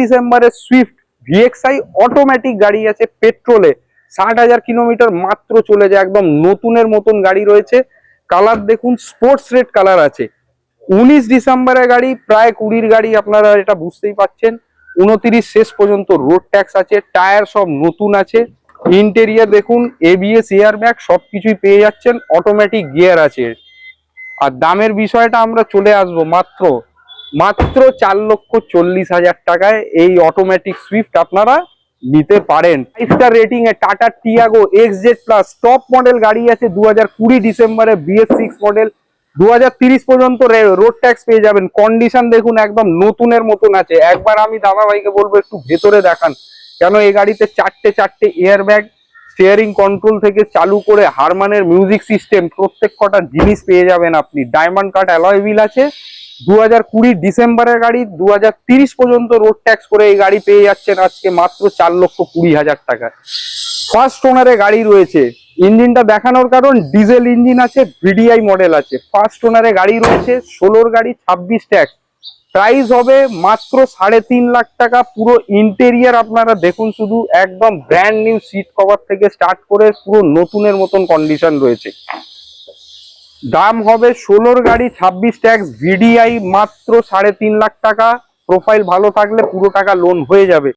ডিসেম্বরের Swift VXI automatic গাড়ি আছে পেট্রোলে। ষাট হাজার কিলোমিটার মাত্র চলে যায়, একদম নতুনের মতন গাড়ি রয়েছে। কালার দেখুন স্পোর্টস রেড কালার আছে। উনিশ ডিসেম্বরের গাড়ি, প্রায় কুড়ির গাড়ি আপনারা এটা বুঝতেই পাচ্ছেন। উনতিরিশ শেষ পর্যন্ত রোড ট্যাক্স আছে টায়ার সব নতুন আছে। ইন্টেরিয়ার দেখুন এবিএস এয়ার ব্যাগ সব কিছুই পেয়ে যাচ্ছেন অটোমেটিক গিয়ার আছে। আর দামের বিষয়টা আমরা চলে আসব মাত্র মাত্র চার লক্ষ চল্লিশ হাজার টাকায় এই অটোমেটিক সুইফট আপনারা নিতে পারেন। স্টার রেটিং এ Tata Tiago X Z plus top model গাড়ি আছে দু হাজার কুড়ি ডিসেম্বরে বিএস সিক্স মডেল দু পর্যন্ত রোড ট্যাক্স পেয়ে যাবেন। কন্ডিশন দেখুন একদম নতুনের মতন আছে। একবার আমি দাদা ভাইকে বলব, একটু ভেতরে দেখান। কেন এই গাড়িতে চারটে চারটে এয়ার ব্যাগ স্টিয়ারিং কন্ট্রোল থেকে চালু করে হারমানের মিউজিক সিস্টেম প্রত্যেক কটা জিনিস পেয়ে যাবেন আপনি। ডায়মন্ড কাট অ্যালয় হুইল আছে। দু হাজার কুড়ি ডিসেম্বরের গাড়ি, দু হাজার তিরিশ পর্যন্ত রোড ট্যাক্স করে এই গাড়ি পেয়ে যাচ্ছেন আজকে মাত্র চার লক্ষ কুড়ি হাজার টাকায়। ফার্স্ট ওনারে গাড়ি রয়েছে। ইঞ্জিনটা দেখানোর কারণ ডিজেল ইঞ্জিন আছে ভিডিআই মডেল আছে। ফার্স্ট ওনারে গাড়ি রয়েছে, ষোলোর গাড়ি, ছাব্বিশ ট্যাক্স প্রাইস হবে মাত্র সাড়ে তিন লাখ টাকা। পুরো ইন্টেরিয়ার আপনারা দেখুন শুধু, একদম ব্র্যান্ড নিউ সিট কভার থেকে স্টার্ট করে পুরো নতুনের মতন কন্ডিশন রয়েছে। দাম হবে ষোলোর গাড়ি, ছাব্বিশ ট্যাক্স ভিডিআই মাত্র সাড়ে তিন লাখ টাকা। প্রোফাইল ভালো থাকলে পুরো টাকা লোন হয়ে যাবে।